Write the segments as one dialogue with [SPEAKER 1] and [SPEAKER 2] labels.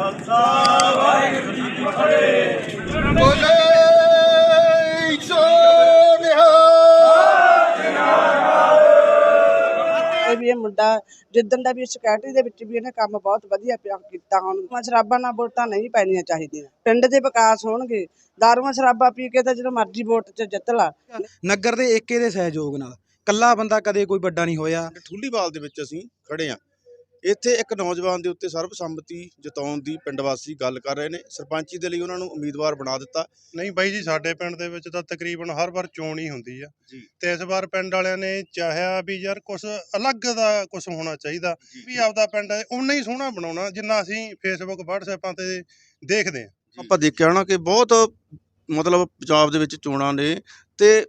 [SPEAKER 1] ਖਾਲਸਾ ਵਾਹਿਗੁਰੂ ਜੀ ਕੀ ਫਤਿਹ।
[SPEAKER 2] ਬੋਲੇ ਸੋ ਨਿਹਾਲ।
[SPEAKER 3] ਇਹ ਵੀ ਇਹ ਮੁੰਡਾ ਜਿੱਦਣ ਦਾ ਵੀ ਸਿਕਿਉਰਿਟੀ ਦੇ ਵਿੱਚ ਵੀ ਇਹਨੇ ਕੰਮ ਬਹੁਤ ਵਧੀਆ ਪਿਆ ਕੀਤਾ ਹੁਣ। ਮੈਂ ਸ਼ਰਾਬਾਂ ਨਾਲ ਵੋਟਾਂ ਨਹੀਂ ਪੈਣੀਆਂ ਚਾਹੀਦੀਆਂ। ਪਿੰਡ ਦੇ ਵਿਕਾਸ ਹੋਣਗੇ। ਦਾਰੂਆਂ ਸ਼ਰਾਬਾਂ ਪੀ ਕੇ ਤਾਂ ਜਦੋਂ ਮਰਜ਼ੀ ਵੋਟ 'ਚ ਜਿੱਤ ਲਾ।
[SPEAKER 4] ਨਗਰ ਦੇ ਏਕੇ ਦੇ ਸਹਿਯੋਗ ਨਾਲ। ਕੱਲਾ ਬੰਦਾ ਕਦੇ ਕੋਈ ਵੱਡਾ ਨਹੀਂ ਹੋਇਆ।
[SPEAKER 2] ਠੁੱਲੀਵਾਲ ਦੇ ਵਿੱਚ ਅਸੀਂ ਖੜੇ ਆ। ਇੱਥੇ ਇੱਕ ਨੌਜਵਾਨ ਦੇ ਉੱਤੇ ਸਰਬਸੰਮਤੀ ਜਤਾਉਣ ਦੀ ਪਿੰਡ ਵਾਸੀ ਗੱਲ ਕਰ ਰਹੇ ਨੇ। ਸਰਪੰਚੀ ਦੇ ਲਈ ਉਹਨਾਂ ਨੂੰ ਉਮੀਦਵਾਰ ਬਣਾ ਦਿੱਤਾ।
[SPEAKER 5] ਨਹੀਂ ਬਾਈ ਜੀ ਸਾਡੇ ਪਿੰਡ ਦੇ ਵਿੱਚ ਤਾਂ ਤਕਰੀਬਨ ਹਰ ਵਾਰ ਚੋਣ ਹੀ ਹੁੰਦੀ ਆ। ਤੇ ਇਸ ਵਾਰ ਪਿੰਡ ਵਾਲਿਆਂ ਨੇ ਚਾਹਿਆ ਵੀ ਯਾਰ ਕੁਝ ਅਲੱਗ ਦਾ ਕੁਝ ਹੋਣਾ ਚਾਹੀਦਾ ਵੀ ਆਪਦਾ ਪਿੰਡ ਉਨਾ ਹੀ ਸੋਹਣਾ ਬਣਾਉਣਾ ਜਿੰਨਾ ਅਸੀਂ ਫੇਸਬੁੱਕ WhatsAppaਂ ਤੇ ਦੇਖਦੇ ਆ।
[SPEAKER 2] ਆਪਾਂ ਦੇਖਿਆ ਹੋਣਾ ਕਿ ਬਹੁਤ ਮਤਲਬ ਪੰਜਾਬ ਦੇ ਵਿੱਚ ਚੋਣਾਂ ਨੇ ਤੇ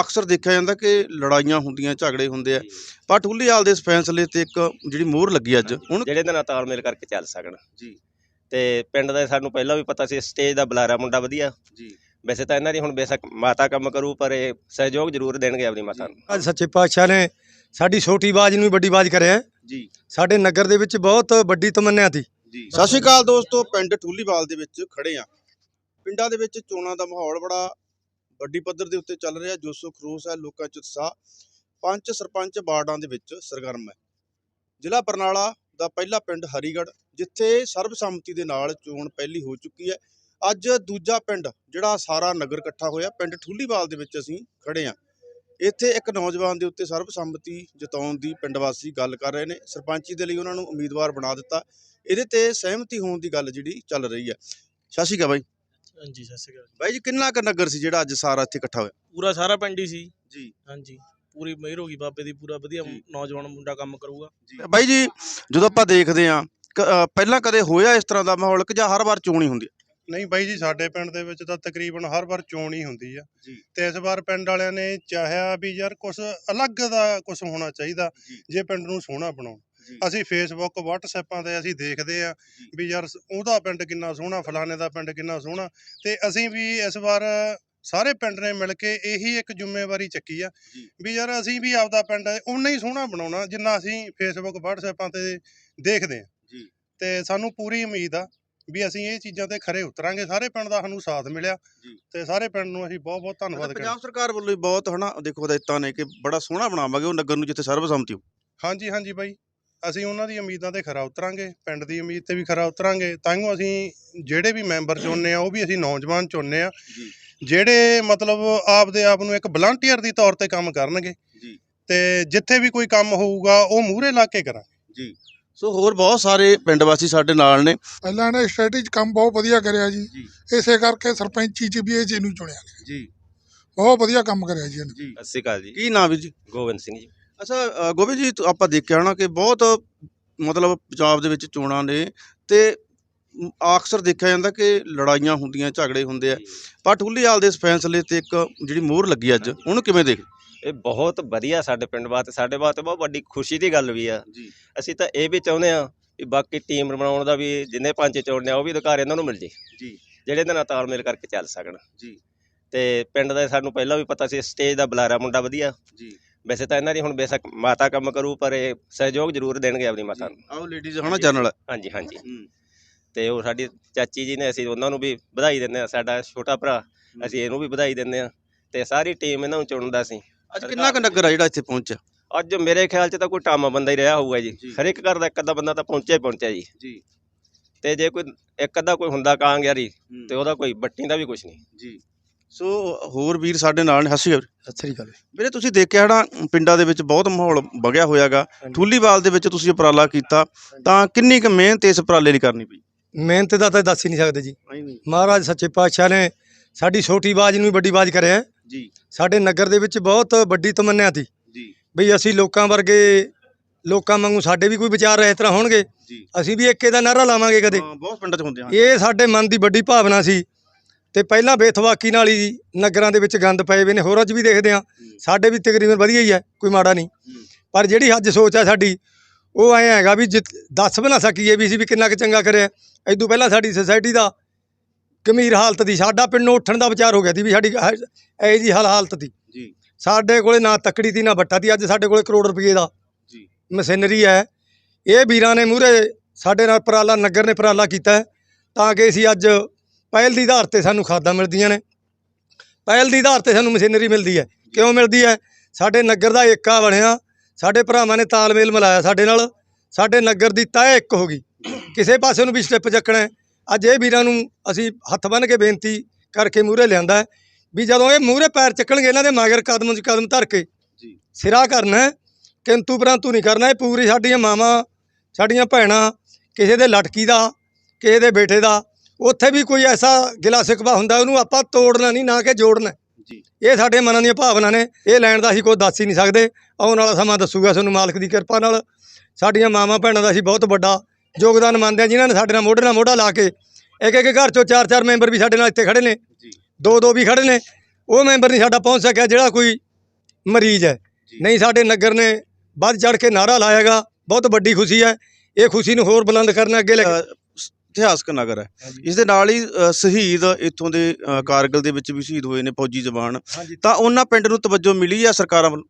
[SPEAKER 2] ਅਕਸਰ ਦੇਖਿਆ ਜਾਂਦਾ ਕਿ ਲੜਾਈਆਂ ਹੁੰਦੀਆਂ ਝਗੜੇ ਹੁੰਦੇ ਆ। ਪਰ ਠੁੱਲੀਵਾਲ ਦੇ ਇਸ ਫੈਸਲੇ ਤੇ ਇੱਕ ਜਿਹੜੀ ਮੋਹਰ ਲੱਗੀ ਅੱਜ ਹੁਣ
[SPEAKER 6] ਜਿਹੜੇ ਦੇ ਨਾਲ ਤਾਲਮੇਲ ਕਰਕੇ ਚੱਲ ਸਕਣ।
[SPEAKER 2] ਜੀ।
[SPEAKER 6] ਤੇ ਪਿੰਡ ਦਾ ਸਾਨੂੰ ਪਹਿਲਾਂ ਵੀ ਪਤਾ ਸੀ ਸਟੇਜ ਦਾ ਬੁਲਾਰਾ ਮੁੰਡਾ ਵਧੀਆ।
[SPEAKER 2] ਜੀ।
[SPEAKER 6] ਵੈਸੇ ਤਾਂ ਇਹਨਾਂ ਦੀ ਹੁਣ ਬੇਸ਼ੱਕ ਮਾਤਾ ਕੰਮ ਕਰੂ ਪਰ ਇਹ ਸਹਿਯੋਗ ਜ਼ਰੂਰ ਦੇਣਗੇ ਆਪਣੀ ਮਾਤਾ ਨੂੰ।
[SPEAKER 7] ਅੱਜ ਸੱਚੇ ਪਾਤਸ਼ਾਹ ਨੇ ਸਾਡੀ ਛੋਟੀ ਬਾਜ ਨੂੰ ਵੀ ਵੱਡੀ ਬਾਜ ਕਰਿਆ।
[SPEAKER 2] ਜੀ।
[SPEAKER 7] ਸਾਡੇ ਨਗਰ ਦੇ ਵਿੱਚ ਬਹੁਤ ਵੱਡੀ ਤਮੰਨਿਆ ਸੀ।
[SPEAKER 2] ਜੀ। ਸਤਿ ਸ਼੍ਰੀ ਅਕਾਲ ਦੋਸਤੋ ਪਿੰਡ ਠੂਲੀਵਾਲ ਦੇ ਵਿੱਚ ਖੜੇ ਆ ਪਿੰਡਾਂ ਦੇ ਵਿੱਚ ਚੋਣਾਂ ਦਾ ਮਾਹੌਲ ਬੜਾ ਵੱਡੀ ਪੱਧਰ ਦੇ ਉੱਤੇ ਚੱਲ ਰਿਹਾ ਜੋਸੋ ਖਰੋਸ ਹੈ ਲੋਕਾਂ 'ਚ ਉਤਸ਼ਾਹ। ਪੰਜ ਸਰਪੰਚ ਵਾਰਡਾਂ ਦੇ ਵਿੱਚ ਸਰਗਰਮ ਹੈ। ਜ਼ਿਲ੍ਹਾ ਬਰਨਾਲਾ ਦਾ ਪਹਿਲਾ ਪਿੰਡ ਹਰੀਗੜ੍ਹ, ਜਿੱਥੇ ਸਰਬਸੰਮਤੀ ਦੇ ਨਾਲ ਚੋਣ ਪਹਿਲੀ ਹੋ ਚੁੱਕੀ ਹੈ। ਅੱਜ ਦੂਜਾ ਪਿੰਡ, ਜਿਹੜਾ ਸਾਰਾ ਨਗਰ ਇਕੱਠਾ ਹੋਇਆ, ਪਿੰਡ ਠੂਲੀਵਾਲ ਦੇ ਵਿੱਚ ਅਸੀਂ ਖੜੇ ਆ ਇੱਥੇ ਇੱਕ ਨੌਜਵਾਨ ਦੇ ਉੱਤੇ ਸਰਬਸੰਮਤੀ ਜਤਾਉਣ ਦੀ ਪਿੰਡ ਵਾਸੀ ਗੱਲ ਕਰ ਰਹੇ ਨੇ। ਸਰਪੰਚੀ ਦੇ ਲਈ ਉਹਨਾਂ ਨੂੰ ਉਮੀਦਵਾਰ ਬਣਾ ਦਿੱਤਾ। ਇਹਦੇ ਤੇ ਸਹਿਮਤੀ ਹੋਣ ਦੀ ਗੱਲ ਜਿਹੜੀ ਚੱਲ ਰਹੀ ਹੈ। ਸਤਿ ਸ਼੍ਰੀ ਅਕਾਲ ਬਾਈ।
[SPEAKER 8] ਹਾਂਜੀ ਸਤਿ ਸ਼੍ਰੀ ਅਕਾਲ
[SPEAKER 2] ਬਾਈ ਜੀ ਕਿੰਨਾ ਕੁ ਨਗਰ ਸੀ ਜਿਹੜਾ ਅੱਜ ਸਾਰਾ ਇੱਥੇ ਇਕੱਠਾ ਹੋਇਆ
[SPEAKER 8] ਪੂਰਾ ਸਾਰਾ ਪਿੰਡ ਹੀ ਸੀ
[SPEAKER 2] ਜੀ
[SPEAKER 8] ਹਾਂਜੀ ਪੂਰੀ ਮਿਹਰ ਹੋ ਗਈ ਬਾਬੇ ਦੀ ਪੂਰਾ ਵਧੀਆ। ਨੌਜਵਾਨ ਮੁੰਡਾ ਕੰਮ ਕਰੂਗਾ
[SPEAKER 2] ਬਾਈ ਜੀ ਜਦੋਂ ਆਪਾਂ ਦੇਖਦੇ ਆ ਪਹਿਲਾਂ ਕਦੇ ਹੋਇਆ ਇਸ ਤਰ੍ਹਾਂ ਦਾ ਮਾਹੌਲ ਕਿ ਜਾਂ ਹਰ ਵਾਰ ਚੋਣ ਹੀ ਹੁੰਦੀ ਹੈ
[SPEAKER 5] ਨਹੀਂ ਬਾਈ ਜੀ ਸਾਡੇ ਪਿੰਡ ਦੇ ਵਿੱਚ ਤਾਂ ਤਕਰੀਬਨ ਹਰ ਵਾਰ ਚੋਣ ਹੀ ਹੁੰਦੀ ਆ। ਤੇ ਇਸ ਵਾਰ ਪਿੰਡ ਵਾਲਿਆਂ ਨੇ ਚਾਹਿਆ ਵੀ ਯਾਰ ਕੁਝ ਅਲੱਗ ਦਾ ਕੁਝ ਹੋਣਾ ਚਾਹੀਦਾ
[SPEAKER 2] ਜੀ।
[SPEAKER 5] ਪਿੰਡ ਨੂੰ ਸੋਹਣਾ ਬਣਾਉਣ। ਅਸੀਂ ਫੇਸਬੁੱਕ WhatsAppaਂ ਤੇ ਅਸੀਂ ਦੇਖਦੇ ਆ ਵੀ ਯਾਰ ਉਹਦਾ ਪਿੰਡ ਕਿੰਨਾ ਸੋਹਣਾ ਫਲਾਣੇ ਦਾ ਪਿੰਡ ਕਿੰਨਾ ਸੋਹਣਾ। ਤੇ ਅਸੀਂ ਵੀ ਇਸ ਵਾਰ ਸਾਰੇ ਪਿੰਡ ਨੇ ਮਿਲ ਕੇ ਇਹੀ ਇੱਕ ਜ਼ਿੰਮੇਵਾਰੀ ਚੱਕੀ ਆ। ਵੀ ਯਾਰ ਅਸੀਂ ਵੀ ਆਪਦਾ ਪਿੰਡ ਉਨਾ ਹੀ ਸੋਹਣਾ ਬਣਾਉਣਾ ਜਿੰਨਾ ਅਸੀਂ ਫੇਸਬੁੱਕ WhatsAppaਂ ਤੇ ਦੇਖਦੇ ਆ।
[SPEAKER 2] ਜੀ।
[SPEAKER 5] ਤੇ ਸਾਨੂੰ ਪੂਰੀ ਉਮੀਦ ਆ ਵੀ ਅਸੀਂ ਇਹ ਚੀਜ਼ਾਂ ਤੇ ਖਰੇ ਉਤਰਾਂਗੇ। ਸਾਰੇ ਪਿੰਡ ਦਾ ਸਾਨੂੰ ਸਾਥ ਮਿਲਿਆ
[SPEAKER 2] ਜੀ।
[SPEAKER 5] ਤੇ ਸਾਰੇ ਪਿੰਡ ਨੂੰ ਅਸੀਂ ਬਹੁਤ ਬਹੁਤ ਧੰਨਵਾਦ ਕਰਦੇ
[SPEAKER 2] ਪੰਜਾਬ ਸਰਕਾਰ ਵੱਲੋਂ ਵੀ ਬਹੁਤ ਹਨਾ ਦੇਖੋ ਹਦਾਇਤਾਂ ਨੇ ਕਿ ਬੜਾ ਸੋਹਣਾ ਬਣਾਵਾਂਗੇ ਉਹ ਨਗਰ ਨੂੰ ਜਿੱਥੇ ਸਰਬਸੰਮਤੀ ਹੋ।
[SPEAKER 5] ਹਾਂਜੀ ਹਾਂਜੀ ਬਾਈ। ਅਸੀਂ ਉਹਨਾਂ ਦੀ ਉਮੀਦਾਂ ਤੇ ਖਰਾ ਉਤਰਾਂਗੇ ਪਿੰਡ ਦੀ ਉਮੀਦ ਤੇ ਵੀ ਖਰਾ ਉਤਰਾਂਗੇ ਤਾਂਹੀਓ ਅਸੀਂ ਜਿਹੜੇ ਵੀ ਮੈਂਬਰ ਚੁਣਨੇ ਆ ਉਹ ਵੀ ਅਸੀਂ ਨੌਜਵਾਨ ਚੁਣਨੇ ਆ।
[SPEAKER 2] ਜੀ।
[SPEAKER 5] ਜਿਹੜੇ ਮਤਲਬ ਆਪਦੇ ਆਪ ਨੂੰ ਇੱਕ ਵਲੰਟੀਅਰ ਦੀ ਤੌਰ ਤੇ ਕੰਮ ਕਰਨਗੇ
[SPEAKER 2] ਜੀ।
[SPEAKER 5] ਤੇ ਜਿੱਥੇ ਵੀ ਕੋਈ ਕੰਮ ਹੋਊਗਾ ਉਹ ਮੂਹਰੇ ਲਾ ਕੇ ਕਰਾਂਗੇ।
[SPEAKER 2] ਸੋ ਹੋਰ ਬਹੁਤ ਸਾਰੇ ਪਿੰਡ ਵਾਸੀ ਸਾਡੇ ਨਾਲ ਨੇ।
[SPEAKER 9] ਪਹਿਲਾਂ ਨੇ ਸਟ੍ਰੈਟੇਜੀ ਕੰਮ ਬਹੁਤ ਵਧੀਆ ਕਰਿਆ ਜੀ।
[SPEAKER 2] ਜੀ।
[SPEAKER 9] ਇਸੇ ਕਰਕੇ ਸਰਪੰਚੀ ਚ ਵੀ ਇਹ ਜੀ ਨੂੰ ਚੁਣਿਆ। ਗਿਆ।
[SPEAKER 2] ਜੀ।
[SPEAKER 9] ਬਹੁਤ ਵਧੀਆ ਕੰਮ ਕਰਿਆ ਜੀ ਇਹਨੇ।
[SPEAKER 2] ਜੀ।
[SPEAKER 6] ਸਤਿ ਸ਼੍ਰੀ ਅਕਾਲ ਜੀ।
[SPEAKER 2] ਕੀ ਨਾਮ ਵੀਰ ਜੀ?
[SPEAKER 6] ਗੋਬਿੰਦ ਸਿੰਘ ਜੀ।
[SPEAKER 2] ਅੱਛਾ ਗੋਬਿੰਦ ਜੀ ਤੁ- ਆਪਾਂ ਦੇਖਿਆ ਹੋਣਾ ਕਿ ਬਹੁਤ ਮਤਲਬ ਪੰਜਾਬ ਦੇ ਵਿੱਚ ਚੋਣਾਂ ਨੇ ਤੇ ਮ, ਅਕਸਰ ਦੇਖਿਆ ਜਾਂਦਾ ਕਿ ਲੜਾਈਆਂ ਹੁੰਦੀਆਂ ਝਗੜੇ ਹੁੰਦੇ ਆ। ਪਰ ਠੁੱਲੀਵਾਲ ਦੇ ਇਸ ਫੈਸਲੇ ਤੇ ਇੱਕ ਜਿਹੜੀ ਮੋਹਰ ਲੱਗੀ ਅੱਜ ਉਹਨੂੰ ਕਿਵੇਂ ਦੇਖ?
[SPEAKER 6] ਇਹ ਬਹੁਤ ਵਧੀਆ ਸਾਡੇ ਪਿੰਡ ਵਾਸਤੇ ਸਾਡੇ ਵਾਸਤੇ ਬਹੁਤ ਵੱਡੀ ਖੁਸ਼ੀ ਦੀ ਗੱਲ ਵੀ ਆ।
[SPEAKER 2] ਜੀ।
[SPEAKER 6] ਅਸੀਂ ਤਾਂ ਇਹ ਵੀ ਚਾਹੁੰਦੇ ਆ ਵੀ ਬਾਕੀ ਟੀਮ ਬਣਾਉਣ ਦਾ ਵੀ ਜਿੰਨੇ ਪੰਜ ਚੋਣਨੇ ਆ ਉਹ ਵੀ ਅਧਿਕਾਰ ਇਹਨਾਂ ਨੂੰ ਮਿਲ ਜੇ।
[SPEAKER 2] ਜੀ।
[SPEAKER 6] ਜਿਹੜੇ ਦੇ ਨਾਲ ਤਾਲਮੇਲ ਕਰਕੇ ਚੱਲ ਸਕਣ।
[SPEAKER 2] ਜੀ।
[SPEAKER 6] ਤੇ ਪਿੰਡ ਦਾ ਸਾਨੂੰ ਪਹਿਲਾਂ ਵੀ ਪਤਾ ਸੀ ਸਟੇਜ ਦਾ ਬੁਲਾਰਾ ਮੁੰਡਾ ਵਧੀਆ।
[SPEAKER 2] ਜੀ।
[SPEAKER 6] ਵੈਸੇ ਤਾਂ ਇਹਨਾਂ ਦੀ ਹੁਣ ਬੇਸ਼ੱਕ ਮਾਤਾ ਕੰਮ ਕਰੂ ਪਰ ਇਹ ਸਹਿਯੋਗ ਜ਼ਰੂਰ ਦੇਣਗੇ ਆਪਣੀ ਮਾਤਾ ਨੂੰ।
[SPEAKER 2] ਆਓ ਲੇਡੀਜ਼ ਹਨਾ ਜਨਰਲ?
[SPEAKER 6] ਹਾਂਜੀ ਹਾਂਜੀ। ਤੇ ਉਹ ਸਾਡੀ ਚਾਚੀ ਜੀ ਨੇ ਅਸੀਂ ਉਹਨਾਂ ਨੂੰ ਵੀ ਵਧਾਈ ਦਿੰਦੇ ਆ ਸਾਡਾ ਛੋਟਾ ਭਰਾ ਅਸੀਂ ਇਹਨੂੰ ਵੀ ਵਧਾਈ ਦਿੰਦੇ ਆ ਤੇ ਸਾਰੀ ਟੀਮ ਇਹਨਾਂ ਨੂੰ ਚੁਣਦਾ ਸੀ।
[SPEAKER 2] ਅੱਜ ਕਿੰਨਾ ਕੁ ਨਗਰ ਆ ਜਿਹੜਾ ਇੱਥੇ ਪਹੁੰਚਿਆ
[SPEAKER 6] ਅੱਜ ਮੇਰੇ ਖਿਆਲ 'ਚ ਤਾਂ ਕੋਈ ਟਾਮਾ ਬੰਦਾ ਹੀ ਰਿਹਾ ਹੋਊਗਾ ਜੀ। ਹਰ ਇੱਕ ਘਰ ਦਾ ਇੱਕ ਅੱਧਾ ਬੰਦਾ ਤਾਂ ਪਹੁੰਚਿਆ ਹੀ ਪਹੁੰਚਿਆ ਜੀ।
[SPEAKER 2] ਜੀ।
[SPEAKER 6] ਤੇ ਜੇ ਕੋਈ ਇੱਕ ਅੱਧਾ ਕੋਈ ਹੁੰਦਾ ਕਾਂਗਿਆਰੀ ਤੇ ਉਹਦਾ ਕੋਈ ਬੱਟੀ ਦਾ ਵੀ ਕੁਝ ਨਹੀਂ।
[SPEAKER 2] ਜੀ। ਸੋ ਹੋਰ ਵੀਰ ਸਾਡੇ ਨਾਲ ਨੇ ਹੱਸੀ
[SPEAKER 7] ਸਤਿ ਸ੍ਰੀ ਅਕਾਲ।
[SPEAKER 2] ਵੀਰੇ ਤੁਸੀਂ ਦੇਖਿਆ ਹਨਾ ਪਿੰਡਾਂ ਦੇ ਵਿੱਚ ਬਹੁਤ ਮਾਹੌਲ ਵਗਿਆ ਹੋਇਆਗਾ। ਠੂਲੀਵਾਲ ਦੇ ਵਿੱਚ ਤੁਸੀਂ ਉਪਰਾਲਾ ਕੀਤਾ ਤਾਂ ਕਿੰਨੀ ਕੁ ਮਿਹਨਤ ਇਸ ਉਪਰਾਲੇ ਲਈ ਕਰਨੀ ਪਈ?
[SPEAKER 7] ਮਿਹਨਤ ਦਾ ਤਾਂ ਦੱਸ ਹੀ ਨਹੀਂ ਸਕਦੇ ਜੀ। ਮਹਾਰਾਜ ਸੱਚੇ ਪਾਤਸ਼ਾਹ ਨੇ ਸਾਡੀ ਛੋਟੀ ਬਾਜ ਨੂੰ ਵੀ ਵੱਡੀ ਬਾਜ ਕਰਿਆ।
[SPEAKER 2] ਜੀ।
[SPEAKER 7] ਸਾਡੇ ਨਗਰ ਦੇ ਵਿੱਚ ਬਹੁਤ ਵੱਡੀ ਤਮੰਨਿਆ ਸੀ।
[SPEAKER 2] ਜੀ।
[SPEAKER 7] ਬਈ ਅਸੀਂ ਲੋਕਾਂ ਵਰਗੇ ਲੋਕਾਂ ਵਾਂਗੂ ਸਾਡੇ ਵੀ ਕੋਈ ਵਿਚਾਰ ਇਸ ਤਰ੍ਹਾਂ ਹੋਣਗੇ। ਅਸੀਂ ਵੀ ਏਕੇ ਦਾ ਨਾਰਾ ਲਾਵਾਂਗੇ ਕਦੇ।
[SPEAKER 2] ਬਹੁਤ ਪਿੰਡਾਂ 'ਚ ਹੁੰਦੇ ਹਨ
[SPEAKER 7] ਇਹ ਸਾਡੇ ਮਨ ਦੀ ਵੱਡੀ ਭਾਵਨਾ ਸੀ। ਤੇ ਪਹਿਲਾਂ ਬੇਥਵਾਕੀ ਨਾਲ ਹੀ ਨਗਰਾਂ ਦੇ ਵਿੱਚ ਗੰਦ ਪਏ ਵੇ ਨੇ ਹੋਰਾਂ 'ਚ ਵੀ ਦੇਖਦੇ ਆ ਸਾਡੇ ਵੀ ਤਕਰੀਬਨ ਵਧੀਆ ਹੀ ਹੈ ਕੋਈ ਮਾੜਾ ਨਹੀਂ। ਪਰ ਜਿਹੜੀ ਅੱਜ ਸੋਚ ਆ ਸਾਡੀ ਉਹ ਐ ਹੈਗਾ ਵੀ ਦੱਸ ਨਾ ਸਕੀਏ ਵੀ ਅਸੀਂ ਵੀ ਕਿੰਨਾ ਕੁ ਚੰਗਾ ਕਰਿਆ। ਇਦੋਂ ਪਹਿਲਾਂ ਸਾਡੀ ਸੁਸਾਇਟੀ ਦਾ ਗੰਭੀਰ ਹਾਲਤ ਦੀ ਸਾਡਾ ਪਿੰਡ ਨੂੰ ਉੱਠਣ ਦਾ ਵਿਚਾਰ ਹੋ ਗਿਆ ਸੀ ਵੀ ਸਾਡੀ ਐ ਜੀ ਹਾਲ ਹਾਲਤ ਦੀ
[SPEAKER 2] ਜੀ।
[SPEAKER 7] ਸਾਡੇ ਕੋਲੇ ਨਾ ਤੱਕੜੀ ਦੀ ਨਾ ਬੱਟਾ ਦੀ ਅੱਜ ਸਾਡੇ ਕੋਲੇ ਕਰੋੜ ਰੁਪਏ ਦਾ
[SPEAKER 2] ਜੀ।
[SPEAKER 7] ਮਸ਼ੀਨਰੀ ਹੈ। ਇਹ ਵੀਰਾਂ ਨੇ ਮੂਰੇ ਸਾਡੇ ਨਾਲ ਉਪਰਾਲਾ ਨਗਰ ਨੇ ਉਪਰਾਲਾ ਕੀਤਾ ਤਾਂ ਕਿ ਅਸੀਂ ਅੱਜ ਪਹਿਲ ਦੀ ਆਧਾਰ ਤੇ ਸਾਨੂੰ ਖਾਦਾਂ ਮਿਲਦੀਆਂ ਨੇ। ਪਹਿਲ ਦੀ ਆਧਾਰ ਤੇ ਸਾਨੂੰ ਮਸ਼ੀਨਰੀ ਮਿਲਦੀ ਹੈ। ਕਿਉਂ ਮਿਲਦੀ ਹੈ? ਸਾਡੇ ਨਗਰ ਦਾ ਏਕਾ ਬਣਿਆ। ਸਾਡੇ ਭਰਾਵਾਂ ਨੇ ਤਾਲਮੇਲ ਮਿਲਾਇਆ ਸਾਡੇ ਨਾਲ। ਸਾਡੇ ਨਗਰ ਦੀ ਤਹਿ ਇੱਕ ਹੋ ਗਈ। ਕਿਸੇ ਪਾਸੇ ਨੂੰ ਵੀ ਸਟੈਪ ਚੱਕਣਾ। ਅੱਜ ਇਹ ਵੀਰਾਂ ਨੂੰ ਅਸੀਂ ਹੱਥ ਬੰਨ੍ਹ ਕੇ ਬੇਨਤੀ ਕਰਕੇ ਮੂਹਰੇ ਲਿਆਂਦਾ ਵੀ ਜਦੋਂ ਇਹ ਮੂਹਰੇ ਪੈਰ ਚੱਕਣਗੇ ਇਹਨਾਂ ਦੇ ਮਗਰ ਕਦਮ 'ਚ ਕਦਮ ਧਰ ਕੇ। ਸਿਰਾ ਕਰਨਾ ਕਿੰਤੂ ਪਰੰਤੂ ਨਹੀਂ ਕਰਨਾ। ਇਹ ਪੂਰੀ ਸਾਡੀਆਂ ਮਾਵਾਂ ਸਾਡੀਆਂ ਭੈਣਾਂ ਕਿਸੇ ਦੇ ਲਟਕੀ ਦਾ ਕਿਸੇ ਦੇ ਬੇਟੇ ਦਾ ਉੱਥੇ ਵੀ ਕੋਈ ਐਸਾ ਗਿਲਾ ਸਿਕਵਾ ਹੁੰਦਾ ਉਹਨੂੰ ਆਪਾਂ ਤੋੜਨਾ ਨਹੀਂ ਨਾ ਕਿ ਜੋੜਨਾ।
[SPEAKER 2] ਜੀ।
[SPEAKER 7] ਇਹ ਸਾਡੇ ਮਨਾਂ ਦੀਆਂ ਭਾਵਨਾ ਨੇ। ਇਹ ਲੈਣ ਦਾ ਅਸੀਂ ਕੋਈ ਦੱਸ ਹੀ ਨਹੀਂ ਸਕਦੇ। ਆਉਣ ਵਾਲਾ ਸਮਾਂ ਦੱਸੂਗਾ ਤੁਹਾਨੂੰ ਮਾਲਕ ਦੀ ਕਿਰਪਾ ਨਾਲ। ਸਾਡੀਆਂ ਮਾਵਾਂ ਭੈਣਾਂ ਦਾ ਅਸੀਂ ਬਹੁਤ ਵੱਡਾ ਯੋਗਦਾਨ ਮੰਨਦੇ ਹਾਂ ਜਿਨ੍ਹਾਂ ਨੇ ਸਾਡੇ ਨਾਲ ਮੋਢੇ ਨਾਲ ਮੋਢਾ ਲਾ ਕੇ ਇੱਕ ਇੱਕ ਘਰ ਚੋਂ ਚਾਰ ਚਾਰ ਮੈਂਬਰ ਵੀ ਸਾਡੇ ਨਾਲ ਇੱਥੇ ਖੜੇ ਨੇ।
[SPEAKER 2] ਜੀ।
[SPEAKER 7] ਦੋ ਦੋ ਵੀ ਖੜੇ ਨੇ। ਉਹ ਮੈਂਬਰ ਨਹੀਂ ਸਾਡਾ ਪਹੁੰਚ ਸਕਿਆ ਜਿਹੜਾ ਕੋਈ ਮਰੀਜ਼ ਹੈ। ਨਹੀਂ ਸਾਡੇ ਨਗਰ ਨੇ ਵੱਧ ਚੜ ਕੇ ਨਾਰਾ ਲਾਇਆਗਾ। ਬਹੁਤ ਵੱਡੀ ਖੁਸ਼ੀ ਹੈ। ਇਹ ਖੁਸ਼ੀ ਨੂੰ ਹੋਰ ਬੁਲੰਦ ਕਰਨ ਅੱਗੇ ਲੈ
[SPEAKER 2] ਇਤਿਹਾਸਕ ਨਗਰ ਹੈ। ਇਸ ਦੇ ਨਾਲ ਹੀ ਅ, ਸ਼ਹੀਦ ਇੱਥੋਂ ਦੇ ਅ, ਕਾਰਗਿਲ ਦੇ ਵਿੱਚ ਵੀ ਸ਼ਹੀਦ ਹੋਏ ਨੇ ਫੌਜੀ ਜਵਾਨ।
[SPEAKER 7] ਹਾਂਜੀ।
[SPEAKER 2] ਤਾਂ ਉਹਨਾਂ ਪਿੰਡ ਨੂੰ ਤਵੱਜੋ ਮਿਲੀ ਆ ਸਰਕਾਰਾਂ ਵੱਲੋਂ?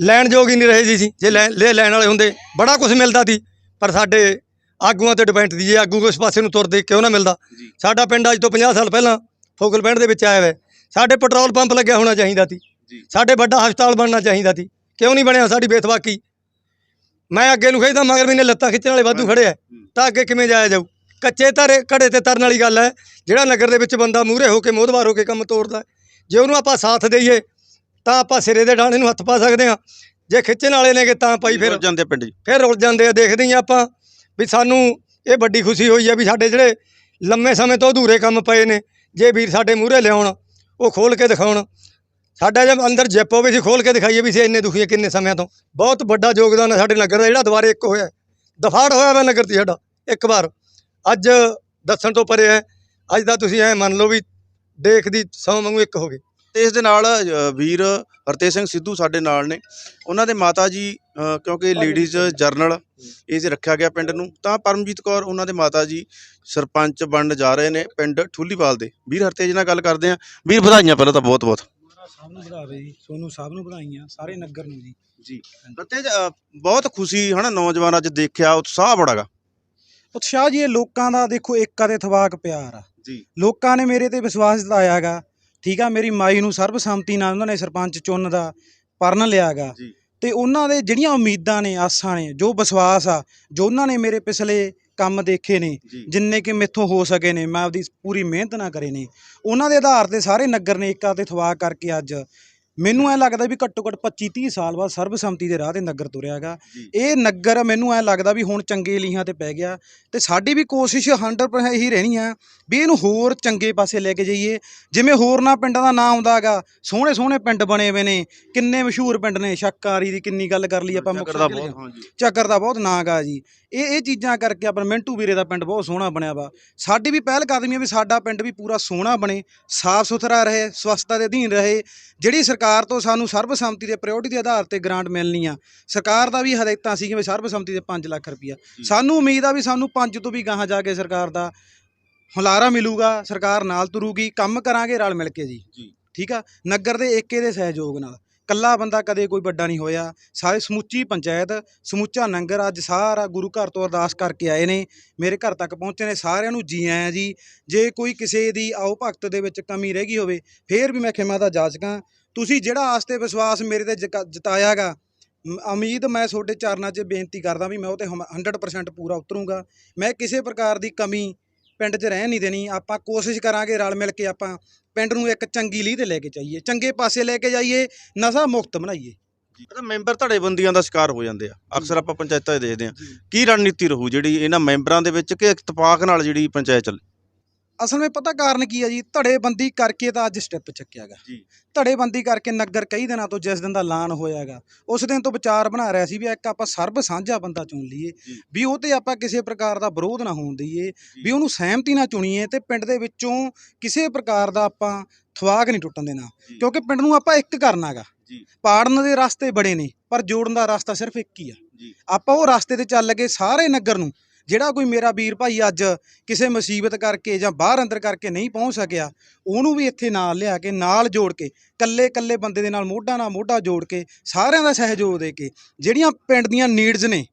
[SPEAKER 7] ਲੈਣ ਯੋਗ ਹੀ ਨਹੀਂ ਰਹੇ ਜੀ ਸੀ ਜੇ ਲੈ ਲੈ ਲੈਣ ਵਾਲੇ ਹੁੰਦੇ ਬੜਾ ਕੁਝ ਮਿਲਦਾ ਸੀ। ਪਰ ਸਾਡੇ ਆਗੂਆਂ ਤੇ ਡਿਪੈਂਡ ਦੀ ਜੇ ਆਗੂ ਉਸ ਪਾਸੇ ਨੂੰ ਤੁਰਦੇ ਕਿਉਂ ਨਾ ਮਿਲਦਾ।
[SPEAKER 2] ਜੀ।
[SPEAKER 7] ਸਾਡਾ ਪਿੰਡ ਅੱਜ ਤੋਂ 50 ਸਾਲ ਪਹਿਲਾਂ ਫੋਕਲ ਪਿੰਡ ਦੇ ਵਿੱਚ ਆਇਆ ਹੋਇਆ। ਹੈ। ਸਾਡੇ ਪੈਟਰੋਲ ਪੰਪ ਲੱਗਿਆ ਹੋਣਾ ਚਾਹੀਦਾ ਸੀ।
[SPEAKER 2] ਜੀ।
[SPEAKER 7] ਸਾਡੇ ਵੱਡਾ ਹਸਪਤਾਲ ਬਣਨਾ ਚਾਹੀਦਾ ਸੀ। ਕਿਉਂ ਨਹੀਂ ਬਣਿਆ ਸਾਡੀ ਬੇਤਬਾਕੀ ਮੈਂ ਅੱਗੇ ਨੂੰ ਖੇਡਦਾ ਮਗਰ ਮੈਨੇ ਲੱਤਾਂ ਖਿੱਚਣ ਵਾਲੇ ਵਾਧੂ ਖੜੇ ਆ। ਤਾਂ ਅੱਗੇ ਕਿਵੇਂ ਜਾਇਆ ਜਾਊ? ਕੱਚੇ ਧਰੇ ਘੜੇ ਤੇ ਤਰਨ ਵਾਲੀ ਗੱਲ ਹੈ ਜਿਹੜਾ ਨਗਰ ਦੇ ਵਿੱਚ ਬੰਦਾ ਮੂਹਰੇ ਹੋ ਕੇ ਮੋਹਦਵਾਰ ਹੋ ਕੇ ਕੰਮ ਤੋਰਦਾ। ਜੇ ਉਹਨੂੰ ਆਪਾਂ ਸਾਥ ਦੇਈਏ ਤਾਂ ਆਪਾਂ ਸਿਰੇ ਦੇ ਡਾਣੇ ਨੂੰ ਹੱਥ ਪਾ ਸਕਦੇ ਹਾਂ। ਜੇ ਖਿੱਚਣ ਵਾਲੇ ਨੇਗੇ ਤਾਂ ਭਾਈ ਫਿਰ
[SPEAKER 2] ਰੁੱਝ ਜਾਂਦੇ ਪਿੰਡ 'ਚ
[SPEAKER 7] ਫਿਰ ਰੁਲ ਜਾਂਦੇ ਆ ਦੇਖਦੇ ਹੀ ਆਪਾਂ ਵੀ ਸਾਨੂੰ ਇਹ ਵੱਡੀ ਖੁਸ਼ੀ ਹੋਈ ਆ ਵੀ ਸਾਡੇ ਜਿਹੜੇ ਲੰਮੇ ਸਮੇਂ ਤੋਂ ਅਧੂਰੇ ਕੰਮ ਪਏ ਨੇ ਜੇ ਵੀਰ ਸਾਡੇ ਮੂਹਰੇ ਲਿਆਉਣ ਉਹ ਖੋਲ ਕੇ ਦਿਖਾਉਣ। ਸਾਡਾ ਜੇ ਅੰਦਰ ਜਿੱਪ ਹੋਵੇ ਸੀ ਖੋਲ ਕੇ ਦਿਖਾਈਏ ਵੀ ਸੀ ਇੰਨੇ ਦੁਖੀ ਆ ਕਿੰਨੇ ਸਮਿਆਂ ਤੋਂ। ਬਹੁਤ ਵੱਡਾ ਯੋਗਦਾਨ ਹੈ ਸਾਡੇ ਨਗਰ ਦਾ ਜਿਹੜਾ ਦੁਬਾਰੇ ਇੱਕ ਹੋਇਆ ਦਫਾੜ ਹੋਇਆ ਵਾ ਨਗਰ 'ਚ ਸਾਡਾ ਇੱਕ ਵਾਰ। ਅੱਜ ਦੱਸਣ ਤੋਂ ਪਰੇ ਹੈ ਅੱਜ ਦਾ ਤੁਸੀਂ ਐ ਮੰਨ ਲਓ ਵੀ ਦੇਖਦੀ ਸੌ ਵਾਂਗੂ ਇੱਕ ਹੋ ਗਏ
[SPEAKER 2] ਤੇ ਇਸ ਦੇ ਨਾਲ ਅ, ਵੀਰ ਹਰਤੇਜ ਸਿੰਘ ਸਿੱਧੂ ਸਾਡੇ ਨਾਲ ਨੇ। ਉਹਨਾਂ ਦੇ ਮਾਤਾ ਜੀ ਅ, ਕਿਉਂਕਿ ਲੇਡੀਜ਼ ਜਰਨਲ ਇਹ 'ਚ ਰੱਖਿਆ ਗਿਆ ਪਿੰਡ ਨੂੰ। ਤਾਂ ਪਰਮਜੀਤ ਕੌਰ ਉਹਨਾਂ ਦੇ ਮਾਤਾ ਜੀ ਸਰਪੰਚ ਬਣਨ ਜਾ ਰਹੇ ਨੇ ਪਿੰਡ ਠੂਲੀਵਾਲ ਦੇ। ਵੀਰ ਹਰਤੇਜ ਨਾਲ ਗੱਲ ਕਰਦੇ ਆ ਵੀਰ ਵਧਾਈਆਂ ਪਹਿਲਾਂ ਤਾਂ ਬਹੁਤ ਬਹੁਤ।
[SPEAKER 4] ਸਭ ਨੂੰ ਵਧਾਵੇ ਜੀ ਸੋਨੂੰ ਸਭ ਨੂੰ ਵਧਾਈਆਂ ਸਾਰੇ ਨਗਰ ਨੂੰ ਜੀ।
[SPEAKER 2] ਬਹੁਤ ਖੁਸ਼ੀ ਹਨਾ ਨੌਜਵਾਨ ਅੱਜ ਦੇਖਿਆ ਉਤਸ਼ਾਹ ਬੜਾਗਾ
[SPEAKER 4] ਉਤਸ਼ਾਹ ਜੀ ਇਹ ਲੋਕਾਂ ਦਾ ਦੇਖੋ ਏਕਾ ਦੇ ਥਵਾਕ ਪਿਆਰ ਆ।
[SPEAKER 2] ਜੀ।
[SPEAKER 4] ਲੋਕਾਂ ਨੇ ਮੇਰੇ ਤੇ ਵਿਸ਼ਵਾਸ ਜਤਾਇਆਗਾ ਠੀਕ ਆ ਮੇਰੀ ਮਾਈ ਨੂੰ ਸਰਬਸੰਮਤੀ ਨਾਲ ਉਹਨਾਂ ਨੇ ਸਰਪੰਚ ਚੁਣਨ ਦਾ ਪਰਨ ਲਿਆਗਾ।
[SPEAKER 2] ਜੀ।
[SPEAKER 4] ਤੇ ਉਹਨਾਂ ਦੇ ਜਿਹੜੀਆਂ ਉਮੀਦਾਂ ਨੇ ਆਸਾਂ ਨੇ ਜੋ ਵਿਸ਼ਵਾਸ ਆ ਜੋ ਉਹਨਾਂ ਨੇ ਮੇਰੇ ਪਿਛਲੇ ਕੰਮ ਦੇਖੇ ਨੇ
[SPEAKER 2] ਜੀ।
[SPEAKER 4] ਜਿੰਨੇ ਕਿ ਮੇਥੋਂ ਹੋ ਸਕੇ ਨੇ ਮੈਂ ਆਪਦੀ ਪੂਰੀ ਮਿਹਨਤ ਨਾਲ ਕਰੇ ਨੇ ਉਹਨਾਂ ਦੇ ਆਧਾਰ ਤੇ ਸਾਰੇ ਨਗਰ ਨੇ ਏਕਾ ਤੇ ਥਵਾਕ ਕਰਕੇ ਅੱਜ ਮੈਨੂੰ ਐ ਲੱਗਦਾ ਵੀ ਘੱਟੋ ਘੱਟ 25 30 ਸਾਲ ਬਾਅਦ ਸਰਬਸੰਮਤੀ ਦੇ ਰਾਹ ਤੇ ਨਗਰ ਤੁਰਿਆਗਾ
[SPEAKER 2] ਜੀ।
[SPEAKER 4] ਇਹ ਨਗਰ ਮੈਨੂੰ ਐ ਲੱਗਦਾ ਵੀ ਹੁਣ ਚੰਗੇ ਲੀਹਾਂ ਤੇ ਪੈ ਗਿਆ ਤੇ ਸਾਡੀ ਵੀ ਕੋਸ਼ਿਸ਼ 100% ਇਹੀ ਰਹਿਣੀ ਆ ਵੀ ਇਹਨੂੰ ਹੋਰ ਚੰਗੇ ਪਾਸੇ ਲੈ ਕੇ ਜਾਈਏ। ਜਿਵੇਂ ਹੋਰਨਾਂ ਪਿੰਡਾਂ ਦਾ ਨਾਮ ਆਉਂਦਾਗਾ ਸੋਹਣੇ ਸੋਹਣੇ ਪਿੰਡ ਬਣੇ ਹੋਏ ਨੇ ਕਿੰਨੇ ਮਸ਼ਹੂਰ ਪਿੰਡ ਨੇ ਸ਼ੱਕਾਰੀ ਦੀ ਕਿੰਨੀ ਗੱਲ ਕਰ ਲਈ ਆਪਾਂ
[SPEAKER 2] ਚੱਕਰ
[SPEAKER 4] ਮੁਕਤਸਰ
[SPEAKER 2] ਦਾ ਬਹੁਤ
[SPEAKER 4] ਚੱਕਰ ਦਾ ਬਹੁਤ ਨਾਂ ਗਾ ਜੀ। ਇਹ ਇਹ ਚੀਜ਼ਾਂ ਕਰਕੇ ਆਪਣਾ ਮਿੰਟੂ ਵੀਰੇ ਦਾ ਪਿੰਡ ਬਹੁਤ ਸੋਹਣਾ ਬਣਿਆ ਵਾ। ਸਾਡੀ ਵੀ ਪਹਿਲ ਕਦਮੀ ਹੈ ਵੀ ਸਾਡਾ ਪਿੰਡ ਵੀ ਪੂਰਾ ਸੋਹਣਾ ਬਣੇ ਸਾਫ਼ ਸੁਥਰਾ ਰਹੇ ਸਵਸਥਤਾ ਦੇ ਅਧੀਨ ਰਹੇ। ਜਿਹੜੀ ਸਰਕਾਰ ਤੋਂ ਸਾਨੂੰ ਸਰਬਸੰਮਤੀ ਦੇ ਪ੍ਰਾਇੋਰਟੀ ਦੇ ਆਧਾਰ ਤੇ ਗ੍ਰਾਂਟ ਮਿਲਣੀ ਆ। ਸਰਕਾਰ ਦਾ ਵੀ ਹਦਾਇਤਾਂ ਸੀਗੀਆਂ ਵੀ ਸਰਬਸੰਮਤੀ ਦੇ 5 ਲੱਖ ਰੁਪਈਆ। ਸਾਨੂੰ ਉਮੀਦ ਆ ਵੀ ਸਾਨੂੰ 5 ਤੋਂ ਵੀ ਗਾਹਾਂ ਜਾ ਕੇ ਸਰਕਾਰ ਦਾ ਹੁਲਾਰਾ ਮਿਲੂਗਾ ਸਰਕਾਰ ਨਾਲ ਤੁਰੂਗੀ ਕੰਮ ਕਰਾਂਗੇ ਰਲ ਮਿਲ ਕੇ ਜੀ।
[SPEAKER 2] ਜੀ।
[SPEAKER 4] ਠੀਕ ਆ? ਨਗਰ ਦੇ ਏਕੇ ਦੇ ਸਹਿਯੋਗ ਨਾਲ। ਕੱਲਾ ਬੰਦਾ ਕਦੇ ਕੋਈ ਵੱਡਾ ਨਹੀਂ ਹੋਇਆ। ਸਾਰੇ ਸਮੁੱਚੀ ਪੰਚਾਇਤ ਸਮੁੱਚਾ ਨੰਗਰ ਅੱਜ ਸਾਰਾ ਗੁਰੂ ਘਰ ਤੋਂ ਅਰਦਾਸ ਕਰਕੇ ਆਏ ਨੇ। ਮੇਰੇ ਘਰ ਤੱਕ ਪਹੁੰਚੇ ਨੇ ਸਾਰਿਆਂ ਨੂੰ ਜੀ ਆਇਆਂ ਜੀ। ਜੇ ਕੋਈ ਕਿਸੇ ਦੀ ਆਓ ਭਗਤ ਦੇ ਵਿੱਚ ਕਮੀ ਰਹਿ ਗਈ ਹੋਵੇ ਫੇਰ ਵੀ ਮੈਂ ਖਿਮਾ ਦਾ ਜਾਚਕਾਂ। ਤੁਸੀਂ ਜਿਹੜਾ ਆਸ ਤੇ ਵਿਸ਼ਵਾਸ ਮੇਰੇ ਤੇ ਜਤਾਇਆਗਾ ਉਮੀਦ ਮੈਂ ਤੁਹਾਡੇ ਚਰਨਾਂ 'ਚ ਬੇਨਤੀ ਕਰਦਾ ਵੀ ਮੈਂ ਉਹ ਤੇ ਹਮ- 100% ਪੂਰਾ ਉਤਰੂੰਗਾ। ਮੈਂ ਕਿਸੇ ਪ੍ਰਕਾਰ ਦੀ ਕਮੀ ਪਿੰਡ 'ਚ ਰਹਿਣ ਨਹੀਂ ਦੇਣੀ। ਆਪਾਂ ਕੋਸ਼ਿਸ਼ ਕਰਾਂਗੇ ਰਲ ਮਿਲ ਕੇ ਆਪਾਂ ਪਿੰਡ ਨੂੰ ਇੱਕ ਚੰਗੀ ਲੀਹ ਤੇ ਲੈ ਕੇ ਜਾਈਏ। ਚੰਗੇ ਪਾਸੇ ਲੈ ਕੇ ਜਾਈਏ ਨਸ਼ਾ ਮੁਕਤ ਬਣਾਈਏ।
[SPEAKER 2] ਤਾਂ ਮੈਂਬਰ ਧੜੇਬੰਦੀਆਂ ਦਾ ਸ਼ਿਕਾਰ ਹੋ ਜਾਂਦੇ ਆ। ਅਕਸਰ ਆਪਾਂ ਪੰਚਾਇਤਾਂ ਦੇਖਦੇ ਆ। ਕੀ ਰਣਨੀਤੀ ਰਹੂ ਜਿਹੜੀ ਇਹਨਾਂ ਮੈਂਬਰਾਂ ਦੇ ਵਿੱਚ ਕਿ ਇਤਫਾਕ ਨਾਲ ਜਿਹੜੀ ਪੰਚਾਇਤ ਚੱਲੇ?
[SPEAKER 4] ਅਸਲ ਵਿੱਚ ਪਤਾ ਕਾਰਨ ਕੀ ਹੈ ਜੀ ਧੜੇਬੰਦੀ ਕਰਕੇ ਤਾਂ ਅੱਜ ਸਟੈਪ ਚੱਕਿਆਗਾ
[SPEAKER 2] ਜੀ।
[SPEAKER 4] ਧੜੇਬੰਦੀ ਕਰਕੇ ਨਗਰ ਕਈ ਦਿਨਾਂ ਤੋਂ ਜਿਸ ਦਿਨ ਦਾ ਐਲਾਨ ਹੋਇਆਗਾ ਉਸ ਦਿਨ ਤੋਂ ਵਿਚਾਰ ਬਣਾ ਰਿਹਾ ਸੀ ਵੀ ਇੱਕ ਆਪਾਂ ਸਰਬ ਸਾਂਝਾ ਬੰਦਾ ਚੁਣ ਲਈਏ। ਵੀ ਉਹ ਤੇ ਆਪਾਂ ਕਿਸੇ ਪ੍ਰਕਾਰ ਦਾ ਵਿਰੋਧ ਨਾ ਹੋਣ ਦਈਏ ਵੀ ਉਹਨੂੰ ਸਹਿਮਤੀ ਨਾਲ ਚੁਣੀਏ ਤੇ ਪਿੰਡ ਦੇ ਵਿੱਚੋਂ ਕਿਸੇ ਪ੍ਰਕਾਰ ਦਾ ਆਪਾਂ ਥਵਾਕ ਨਹੀਂ ਟੁੱਟਣ ਦੇਣਾ। ਕਿਉਂਕਿ ਪਿੰਡ ਨੂੰ ਆਪਾਂ ਇੱਕ ਕਰਨਾਗਾ
[SPEAKER 2] ਜੀ।
[SPEAKER 4] ਪਾੜਨ ਦੇ ਰਸਤੇ ਬੜੇ ਨੇ ਪਰ ਜੋੜਨ ਦਾ ਰਸਤਾ ਸਿਰਫ ਇੱਕ ਹੀ ਆ
[SPEAKER 2] ਜੀ।
[SPEAKER 4] ਆਪਾਂ ਉਹ ਰਸਤੇ ਤੇ ਚੱਲ ਕੇ ਸਾਰੇ ਨਗਰ ਨੂੰ ਜਿਹੜਾ ਕੋਈ ਮੇਰਾ ਵੀਰ ਭਾਈ ਅੱਜ ਕਿਸੇ ਮੁਸੀਬਤ ਕਰਕੇ ਜਾਂ ਬਾਹਰ ਅੰਦਰ ਕਰਕੇ ਨਹੀਂ ਪਹੁੰਚ ਸਕਿਆ, ਉਹਨੂੰ ਵੀ ਇੱਥੇ ਨਾਲ ਲਿਆ ਕੇ, ਨਾਲ ਜੋੜ ਕੇ ਕੱਲੇ ਕੱਲੇ ਬੰਦੇ ਦੇ ਨਾਲ, ਮੋਢਾ ਨਾਲ ਮੋਢਾ ਜੋੜ ਕੇ, ਸਾਰਿਆਂ ਦਾ ਸਹਿਯੋਗ ਦੇ ਕੇ, ਜਿਹੜੀਆਂ ਪਿੰਡ ਦੀਆਂ ਨੀਡਸ ਨੇ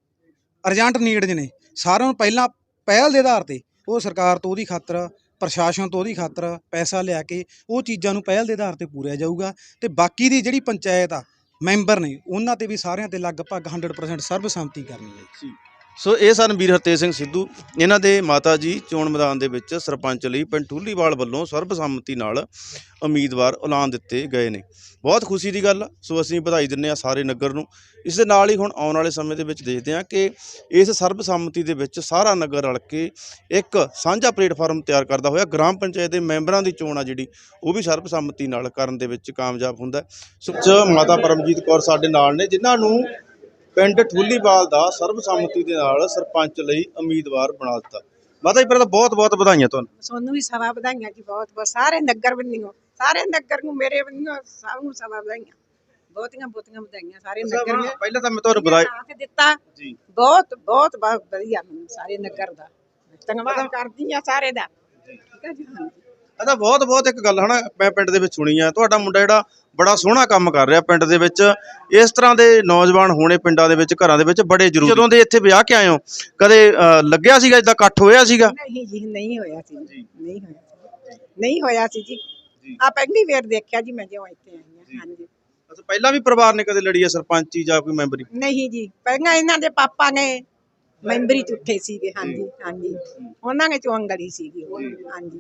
[SPEAKER 4] ਅਰਜੈਂਟ ਨੀਡਸ ਨੇ, ਸਾਰਿਆਂ ਨੂੰ ਪਹਿਲਾਂ ਪਹਿਲ ਦੇ ਆਧਾਰ ਤੇ, ਉਹ ਸਰਕਾਰ ਤੋਂ ਉਹਦੀ ਖਾਤਰ, ਪ੍ਰਸ਼ਾਸਨ ਤੋਂ ਉਹਦੀ ਖਾਤਰ ਪੈਸਾ ਲਿਆ ਕੇ, ਉਹ ਚੀਜ਼ਾਂ ਨੂੰ ਪਹਿਲ ਦੇ ਆਧਾਰ ਤੇ ਪੂਰਿਆ ਜਾਊਗਾ ਤੇ ਬਾਕੀ ਦੀ ਜਿਹੜੀ ਪੰਚਾਇਤ ਆ, ਮੈਂਬਰ ਨੇ, ਉਹਨਾਂ ਤੇ ਵੀ ਸਾਰਿਆਂ ਤੇ ਲਗਭਗ 100% ਸਰਬਸੰਮਤੀ ਕਰਨੀ ਹੈ।
[SPEAKER 2] ਸੋ ਇਹ ਸਨ ਵੀਰ ਹਰਤੇਜ ਸਿੰਘ ਸਿੱਧੂ। ਇਹਨਾਂ ਦੇ ਮਾਤਾ ਜੀ ਚੋਣ ਮੈਦਾਨ ਦੇ ਵਿੱਚ ਸਰਪੰਚ ਲਈ ਪਿੰਡ ਟੂਲੀਵਾਲ ਵੱਲੋਂ ਸਰਬਸੰਮਤੀ ਨਾਲ ਉਮੀਦਵਾਰ ਐਲਾਨ ਦਿੱਤੇ ਗਏ ਨੇ। ਬਹੁਤ ਖੁਸ਼ੀ ਦੀ ਗੱਲ ਆ। ਸੋ ਅਸੀਂ ਵਧਾਈ ਦਿੰਦੇ ਆ ਸਾਰੇ ਨਗਰ ਨੂੰ। ਇਸ ਦੇ ਨਾਲ ਹੀ ਹੁਣ ਆਉਣ ਵਾਲੇ ਸਮੇਂ ਦੇ ਵਿੱਚ ਦੇਖਦੇ ਹਾਂ ਕਿ ਇਸ ਸਰਬਸੰਮਤੀ ਦੇ ਵਿੱਚ ਸਾਰਾ ਨਗਰ ਰਲ ਕੇ ਇੱਕ ਸਾਂਝਾ ਪਲੇਟਫਾਰਮ ਤਿਆਰ ਕਰਦਾ ਹੋਇਆ। ਗ੍ਰਾਮ ਪੰਚਾਇਤ ਦੇ ਮੈਂਬਰਾਂ ਦੀ ਚੋਣ ਆ ਜਿਹੜੀ, ਉਹ ਵੀ ਸਰਬਸੰਮਤੀ ਨਾਲ ਕਰਨ ਦੇ ਵਿੱਚ ਕਾਮਯਾਬ ਹੁੰਦਾ ਸੋ ਮਾਤਾ ਪਰਮਜੀਤ ਕੌਰ ਸਾਡੇ ਨਾਲ ਨੇ, ਜਿਨ੍ਹਾਂ ਨੂੰ ਪਿੰਡ ਠੂਲੀਵਾਲ ਦਾ ਸਰਬਸੰਮਤੀ ਦੇ ਨਾਲ ਸਰਪੰਚ ਲਈ ਉਮੀਦਵਾਰ ਬਣਾ ਦਿੱਤਾ। ਮਾਤਾ ਜੀ ਪਹਿਲਾਂ ਬਹੁਤ ਬਹੁਤ ਵਧਾਈਆਂ ਤੁਹਾਨੂੰ।
[SPEAKER 10] ਸੋਨੂੰ ਵੀ ਸਵਾ ਵਧਾਈਆਂ ਜੀ ਬਹੁਤ ਬਹੁਤ। ਸਾਰੇ ਨਗਰ ਬੰਨਿਓ ਸਾਰੇ ਨਗਰ ਨੂੰ ਮੇਰੇ ਬੰਨਿਓ ਸਭ ਨੂੰ ਸਵਾ ਵਧਾਈਆਂ। ਬਹੁਤੀਆਂ ਬਹੁਤੀਆਂ ਵਧਾਈਆਂ ਸਾਰੇ ਨਗਰ ਨੂੰ।
[SPEAKER 2] ਪਹਿਲਾਂ ਤਾਂ ਮੈਂ ਤੁਹਾਨੂੰ ਵਧਾਈ
[SPEAKER 10] ਸਾਥ ਦਿੱਤਾ।
[SPEAKER 2] ਜੀ।
[SPEAKER 10] ਬਹੁਤ ਬਹੁਤ ਬਹੁਤ ਵਧੀਆ ਮੈਨੂੰ ਸਾਰੇ ਨਗਰ ਦਾ। ਧੰਨਵਾਦ ਕਰਦੀ ਆ ਸਾਰੇ ਦਾ। ਠੀਕ ਹੈ ਜੀ ਹਾਂਜੀ।
[SPEAKER 2] ਇਹਦਾ ਬਹੁਤ ਬਹੁਤ ਇੱਕ ਗੱਲ ਹਨਾ ਮੈਂ ਪਿੰਡ ਦੇ ਵਿੱਚ ਸੁਣੀ ਆ। ਤੁਹਾਡਾ ਮੁੰਡਾ ਜਿਹੜਾ ਬੜਾ ਸੋਹਣਾ ਕੰਮ ਕਰ ਰਿਹਾ ਪਿੰਡ ਦੇ ਵਿੱਚ। ਇਸ ਤਰ੍ਹਾਂ ਦੇ ਨੌਜਵਾਨ ਹੋਣੇ ਪਿੰਡਾਂ ਦੇ ਵਿੱਚ ਘਰਾਂ ਦੇ ਵਿੱਚ ਬੜੇ ਜ਼ਰੂਰੀ। ਜਦੋਂ ਦੇ ਇੱਥੇ ਵਿਆਹ ਕੇ ਆਏ ਹੋ ਕਦੇ ਲੱਗਿਆ ਸੀਗਾ ਇਦਾਂ ਇਕੱਠ ਹੋਇਆ ਸੀਗਾ?
[SPEAKER 10] ਨਹੀਂ ਜੀ ਨਹੀਂ ਹੋਇਆ ਸੀ। ਜੀ ਨਹੀਂ ਹੋਇਆ ਸੀ। ਨਹੀਂ ਹੋਇਆ ਸੀ ਜੀ। ਆ ਪਹਿਲੀ ਵਾਰ ਦੇਖਿਆ ਜੀ ਮੈਂ ਜਿਉਂ ਇੱਥੇ ਆਈ ਹਾਂ। ਹਾਂਜੀ।
[SPEAKER 2] ਅੱਛਾ ਪਹਿਲਾਂ ਵੀ ਪਰਿਵਾਰ ਨੇ ਕਦੇ ਲੜੀ ਹੈ ਸਰਪੰਚੀ ਜਾਂ ਕੋਈ ਮੈਂਬਰੀ?
[SPEAKER 10] ਨਹੀਂ ਜੀ। ਪਹਿਲਾਂ ਇਹਨਾਂ ਦੇ ਪਾਪਾ ਨੇ ਮੈਂਬਰੀ ਚ ਉੱਠੇ ਸੀਗੇ। ਹਾਂਜੀ ਹਾਂਜੀ। ਉਹਨਾਂ ਨੇ ਚੁੰਗੜੀ ਸੀਗੀ ਹਾਂਜੀ।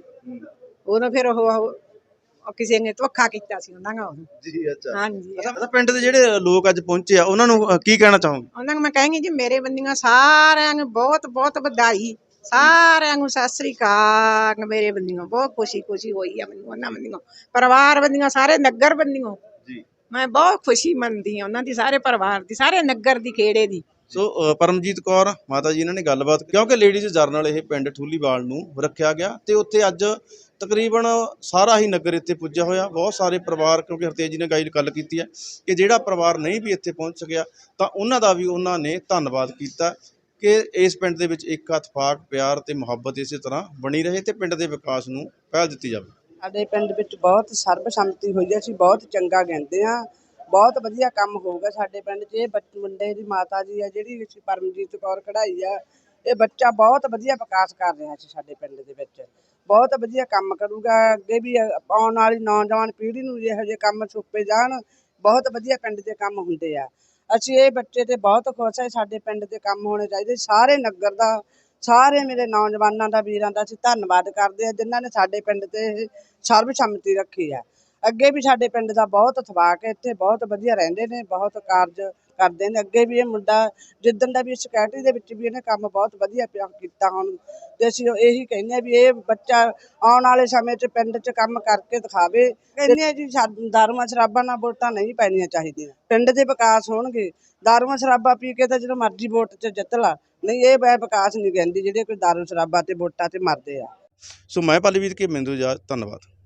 [SPEAKER 10] ਉਹਨੂੰ ਫਿਰ ਉਹ ਕਿਸੇ ਨੇ ਧੋਖਾ ਕੀਤਾ ਸੀ ਉਹਨਾਂ ਨਾਲ। ਉਹਨੂੰ।
[SPEAKER 2] ਜੀ ਅੱਛਾ।
[SPEAKER 10] ਹਾਂਜੀ।
[SPEAKER 2] ਅੱਛਾ ਪਿੰਡ ਦੇ ਜਿਹੜੇ ਲੋਕ ਅੱਜ ਪਹੁੰਚੇ ਆ ਉਹਨਾਂ ਨੂੰ ਕੀ ਕਹਿਣਾ ਚਾਹੋਗੇ?
[SPEAKER 10] ਉਹਨਾਂ ਨੂੰ ਮੈਂ ਕਹਾਂਗੀ ਜੀ ਮੇਰੇ ਬੰਦੀਆਂ ਸਾਰਿਆਂ ਨੂੰ ਬਹੁਤ ਬਹੁਤ ਵਧਾਈ। ਸਾਰਿਆਂ ਨੂੰ ਸਤਿ ਸ੍ਰੀ ਅਕਾਲ। ਮੇਰੇ ਬੰਦੀਆਂ ਬਹੁਤ ਖੁਸ਼ੀ ਖੁਸ਼ੀ ਹੋਈ ਆ ਮੈਨੂੰ ਉਹਨਾਂ ਬੰਦੀਆਂ। ਪਰਿਵਾਰ ਬੰਦੀਆਂ ਸਾਰੇ ਨਗਰ ਬੰਦੀਆਂ।
[SPEAKER 2] ਜੀ।
[SPEAKER 10] ਮੈਂ ਬਹੁਤ ਖੁਸ਼ੀ ਮੰਨਦੀ ਆ ਉਹਨਾਂ ਦੀ ਸਾਰੇ ਪਰਿਵਾਰ ਦੀ ਸਾਰੇ ਨਗਰ ਦੀ ਖੇੜੇ ਦੀ।
[SPEAKER 2] ਸੋ ਪਰਮਜੀਤ ਕੌਰ, ਮਾਤਾ ਜੀ ਇਹਨਾਂ ਨੇ ਗੱਲਬਾਤ ਕਿਉਂਕਿ ਲੇਡੀਜ਼ ਜਰਨਲ ਇਹ ਪਿੰਡ ਠੂਲੀਵਾਲ ਨੂੰ ਰੱਖਿਆ ਗਿਆ ਤੇ ਉੱਥੇ ਅੱਜ ਤਕਰੀਬਨ ਸਾਰਾ ਹੀ ਨਗਰ ਇੱਥੇ ਪੁੱਜਿਆ ਹੋਇਆ। ਬਹੁਤ ਸਾਰੇ ਪਰਿਵਾਰ, ਕਿਉਂਕਿ ਹਰਤੇਜ ਜੀ ਨੇ ਗਾਈਡ ਗੱਲ ਕੀਤੀ ਹੈ ਕਿ ਜਿਹੜਾ ਪਰਿਵਾਰ ਨਹੀਂ ਵੀ ਇੱਥੇ ਪਹੁੰਚ ਸਕਿਆ, ਤਾਂ ਉਹਨਾਂ ਦਾ ਵੀ ਉਹਨਾਂ ਨੇ ਧੰਨਵਾਦ ਕੀਤਾ ਕਿ ਇਸ ਪਿੰਡ ਦੇ ਵਿੱਚ ਇੱਕ ਇਤਫਾਕ ਪਿਆਰ ਤੇ ਮੁਹੱਬਤ ਇਸੇ ਤਰ੍ਹਾਂ ਬਣੀ ਰਹੇ ਤੇ ਪਿੰਡ ਦੇ ਵਿਕਾਸ ਨੂੰ ਪਹਿਲ ਦਿੱਤੀ ਜਾਵੇ।
[SPEAKER 3] ਸਾਡੇ ਪਿੰਡ ਵਿੱਚ ਬਹੁਤ ਸਰਬਸੰਮਤੀ ਹੋਈ ਹੈ। ਅਸੀਂ ਬਹੁਤ ਚੰਗਾ ਕਹਿੰਦੇ ਆ ਬਹੁਤ ਵਧੀਆ ਕੰਮ ਹੋਊਗਾ ਸਾਡੇ ਪਿੰਡ 'ਚ। ਇਹ ਬੱਚ- ਮੁੰਡੇ ਦੀ ਮਾਤਾ ਜੀ ਆ, ਜਿਹੜੀ ਅਸੀਂ ਪਰਮਜੀਤ ਕੌਰ ਕਢਾਈ ਆ, ਇਹ ਬੱਚਾ ਬਹੁਤ ਵਧੀਆ ਵਿਕਾਸ ਕਰ ਰਿਹਾ ਸੀ ਸਾਡੇ ਪਿੰਡ ਦੇ ਵਿੱਚ। ਬਹੁਤ ਵਧੀਆ ਕੰਮ ਕਰੂਗਾ। ਅੱਗੇ ਵੀ ਆਉਣ ਵਾਲੀ ਨੌਜਵਾਨ ਪੀੜ੍ਹੀ ਨੂੰ ਇਹੋ ਜਿਹੇ ਕੰਮ ਸੌਂਪੇ ਜਾਣ। ਬਹੁਤ ਵਧੀਆ ਪਿੰਡ ਦੇ ਕੰਮ ਹੁੰਦੇ ਆ। ਅਸੀਂ ਇਹ ਬੱਚੇ ਤੇ ਬਹੁਤ ਖੁਸ਼ ਹਾਂ ਸਾਡੇ ਪਿੰਡ ਦੇ ਕੰਮ ਹੋਣੇ ਚਾਹੀਦੇ। ਸਾਰੇ ਨਗਰ ਦਾ, ਸਾਰੇ ਮੇਰੇ ਨੌਜਵਾਨਾਂ ਦਾ, ਵੀਰਾਂ ਦਾ ਅਸੀਂ ਧੰਨਵਾਦ ਕਰਦੇ ਆ, ਜਿਨ੍ਹਾਂ ਨੇ ਸਾਡੇ ਪਿੰਡ ਤੇ ਇਹ ਸਰਬਸੰਮਤੀ ਰੱਖੀ ਹੈ ਅੱਗੇ ਵੀ ਸਾਡੇ ਪਿੰਡ ਦਾ ਬਹੁਤ ਥਵਾਕ ਹੈ, ਇੱਥੇ ਬਹੁਤ ਵਧੀਆ ਰਹਿੰਦੇ ਨੇ, ਬਹੁਤ ਕਾਰਜ ਕਰਦੇ ਨੇ। ਅੱਗੇ ਵੀ ਇਹ ਮੁੰਡਾ ਜਿੱਦਣ ਦਾ ਵੀ ਸੈਕਟਰੀ ਦੇ ਵਿੱਚ ਵੀ ਇਹਨੇ ਕੰਮ ਬਹੁਤ ਵਧੀਆ ਪਿਆ ਕੀਤਾ ਹੁਣ। ਤੇ ਅਸੀਂ ਇਹੀ ਕਹਿੰਦੇ ਆ ਵੀ ਇਹ ਬੱਚਾ ਆਉਣ ਵਾਲੇ ਸਮੇਂ 'ਚ ਪਿੰਡ 'ਚ ਕੰਮ ਕਰਕੇ ਦਿਖਾਵੇ। ਕਹਿੰਦੇ ਆ ਜੀ ਦਾਰੂਆਂ, ਸ਼ਰਾਬਾਂ ਨਾਲ ਵੋਟਾਂ ਨਹੀਂ ਪੈਣੀਆਂ ਚਾਹੀਦੀਆਂ। ਪਿੰਡ ਦੇ ਵਿਕਾਸ ਹੋਣਗੇ। ਦਾਰੂਆਂ, ਸ਼ਰਾਬਾਂ ਪੀ ਕੇ ਤਾਂ ਜਦੋਂ ਮਰਜ਼ੀ ਵੋਟ 'ਚ ਜਿੱਤ ਲਾ। ਨਹੀਂ, ਇਹ ਵੈ, ਵਿਕਾਸ ਨਹੀਂ ਕਹਿੰਦੀ ਜਿਹੜੇ ਕੋਈ ਦਾਰੂ, ਸ਼ਰਾਬਾਂ ਤੇ ਵੋਟਾਂ ਤੇ ਮਰਦੇ ਆ।
[SPEAKER 2] ਸੋ ਮੈਂ ਪੱਲਵੀਰ ਕੇ, ਮਿੰਦੂ ਜਾ, ਧੰਨਵਾਦ।